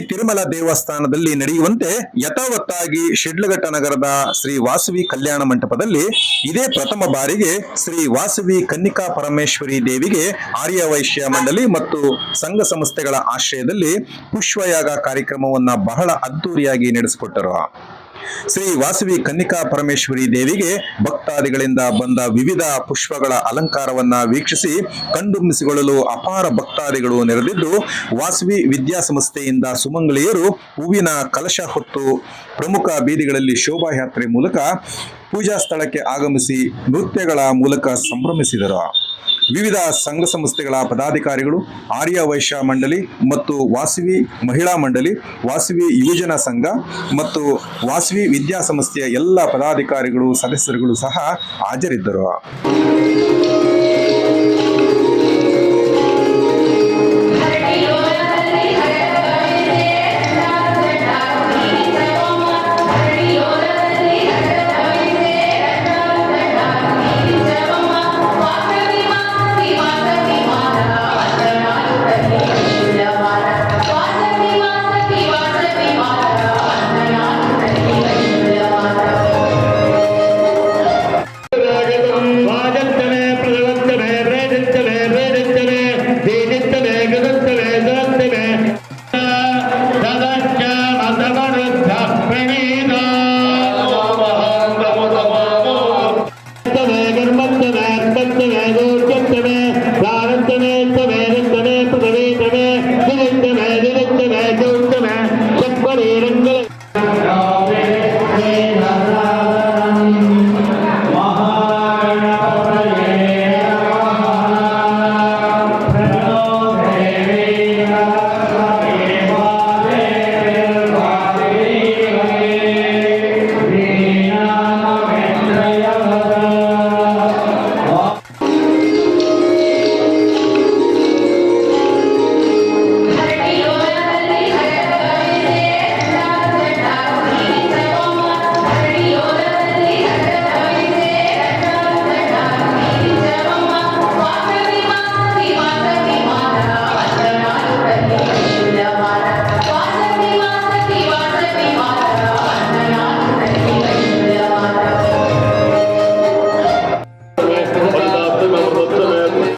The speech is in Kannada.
ತಿರುಮಲ ದೇವಸ್ಥಾನದಲ್ಲಿ ನಡೆಯುವಂತೆ ಯಥಾವತ್ತಾಗಿ ಶಿಡ್ಲಘಟ್ಟ ನಗರದ ಶ್ರೀ ವಾಸವಿ ಕಲ್ಯಾಣ ಮಂಟಪದಲ್ಲಿ ಇದೇ ಪ್ರಥಮ ಬಾರಿಗೆ ಶ್ರೀ ವಾಸವಿ ಕನ್ನಿಕಾ ಪರಮೇಶ್ವರಿ ದೇವಿಗೆ ಆರ್ಯ ವೈಶ್ಯ ಮಂಡಳಿ ಮತ್ತು ಸಂಘ ಸಂಸ್ಥೆಗಳ ಆಶ್ರಯದಲ್ಲಿ ಪುಷ್ಪಯಾಗ ಕಾರ್ಯಕ್ರಮವನ್ನ ಬಹಳ ಅದ್ದೂರಿಯಾಗಿ ನಡೆಸಿಕೊಟ್ಟರು. ಶ್ರೀ ವಾಸವಿ ಕನ್ನಿಕಾ ಪರಮೇಶ್ವರಿ ದೇವಿಗೆ ಭಕ್ತಾದಿಗಳಿಂದ ಬಂದ ವಿವಿಧ ಪುಷ್ಪಗಳ ಅಲಂಕಾರವನ್ನ ವೀಕ್ಷಿಸಿ ಕಂಡುಮಿಸಿಕೊಳ್ಳಲು ಅಪಾರ ಭಕ್ತಾದಿಗಳು ನೆರೆದಿದ್ದು, ವಾಸವಿ ವಿದ್ಯಾಸಂಸ್ಥೆಯಿಂದ ಸುಮಂಗಳಿಯರು ಹೂವಿನ ಕಲಶ ಹೊತ್ತು ಪ್ರಮುಖ ಬೀದಿಗಳಲ್ಲಿ ಶೋಭಾಯಾತ್ರೆ ಮೂಲಕ ಪೂಜಾ ಸ್ಥಳಕ್ಕೆ ಆಗಮಿಸಿ ನೃತ್ಯಗಳ ಮೂಲಕ ಸಂಭ್ರಮಿಸಿದರು. ವಿವಿಧ ಸಂಘ ಸಂಸ್ಥೆಗಳ ಪದಾಧಿಕಾರಿಗಳು, ಆರ್ಯ ವೈಶ್ಯ ಮಂಡಳಿ ಮತ್ತು ವಾಸವಿ ಮಹಿಳಾ ಮಂಡಳಿ, ವಾಸವಿ ಯುವಜನ ಸಂಘ ಮತ್ತು ವಾಸವಿ ವಿದ್ಯಾಸಂಸ್ಥೆಯ ಎಲ್ಲ ಪದಾಧಿಕಾರಿಗಳು, ಸದಸ್ಯರುಗಳು ಸಹ ಹಾಜರಿದ್ದರು. ರುದ್ರಪಣಿ